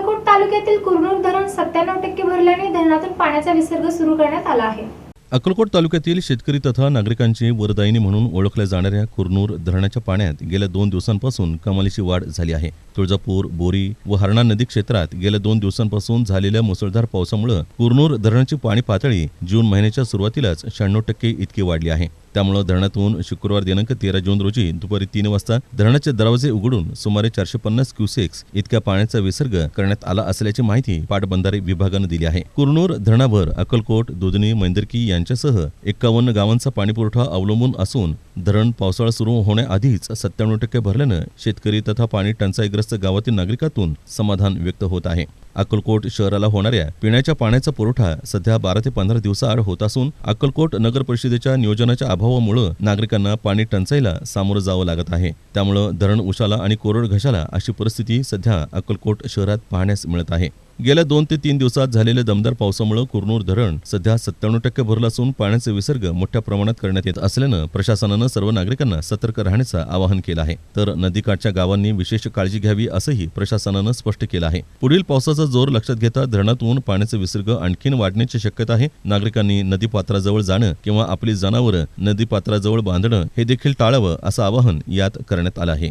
अक्कलकोट तालुक्यातील कुरनूर धरण सत्त्याण्णव टक्के भरल्याने धरणातून पाण्याचा विसर्ग सुरू करण्यात आला आहे. अक्कलकोट तालुक्यातील शेतकरी तथा नागरिकांची वरदायिनी म्हणून ओळखल्या जाणाऱ्या कुरनूर धरणाच्या पाण्यात गेल्या दोन दिवसांपासून कमालीची वाढ झाली आहे. तुळजापूर बोरी व हरणा नदी क्षेत्रात गेल्या दोन दिवसांपासून झालेल्या मुसळधार पावसामुळे कुरनूर धरणाची पाणी पातळी जून महिन्याच्या सुरुवातीलाच शहाण्णव टक्के इतकी वाढली आहे. त्यामुळे धरणातून शुक्रवार दिनांक तेरा जून रोजी दुपारी तीन वाजता धरणाचे दरवाजे उघडून सुमारे चारशे पन्नास क्युसेक्स इतक्या पाण्याचा विसर्ग करण्यात आला असल्याची माहिती पाटबंधारे विभागानं दिली आहे. कुरनूर धरणाभर अक्कलकोट दुधनी मैंदरकी यांच्यासह एकावन्न गावांचा पाणीपुरवठा अवलंबून असून धरण पावसाळा सुरू होण्याआधीच सत्त्याण्णव टक्के भरल्यानं शेतकरी तथा पाणी टंचाईग्रस्त गावातील नागरिकातून समाधान व्यक्त होत आहे. अक्कलकोट शहराला होणाऱ्या पिण्याच्या पाण्याचा पुरवठा सध्या बारा ते पंधरा दिवसाआड होत असून अक्कलकोट नगर परिषदेच्या नियोजनाच्या अभावामुळं नागरिकांना पाणी टंचाईला सामोरं जावं लागत आहे. त्यामुळं धरण उशाला आणि कोरड घशाला अशी परिस्थिती सध्या अक्कलकोट शहरात पाहण्यास मिळत आहे. गेल्या दोन ते तीन दिवसात झालेल्या दमदार पावसामुळे कुरनूर धरण सध्या सत्त्याण्णव टक्के भरलं असून पाण्याचे विसर्ग मोठ्या प्रमाणात करण्यात येत असल्यानं प्रशासनानं सर्व नागरिकांना सतर्क राहण्याचं आवाहन केलं आहे. तर नदीकाठच्या गावांनी विशेष काळजी घ्यावी असंही प्रशासनानं स्पष्ट केलं आहे. पुढील पावसाचा जोर लक्षात घेता धरणातून पाण्याचे विसर्ग आणखीन वाढण्याची शक्यता आहे. नागरिकांनी नदीपात्राजवळ जाणं किंवा आपली जनावरं नदीपात्राजवळ बांधणं हे देखील टाळावं असं आवाहन यात करण्यात आलं आहे.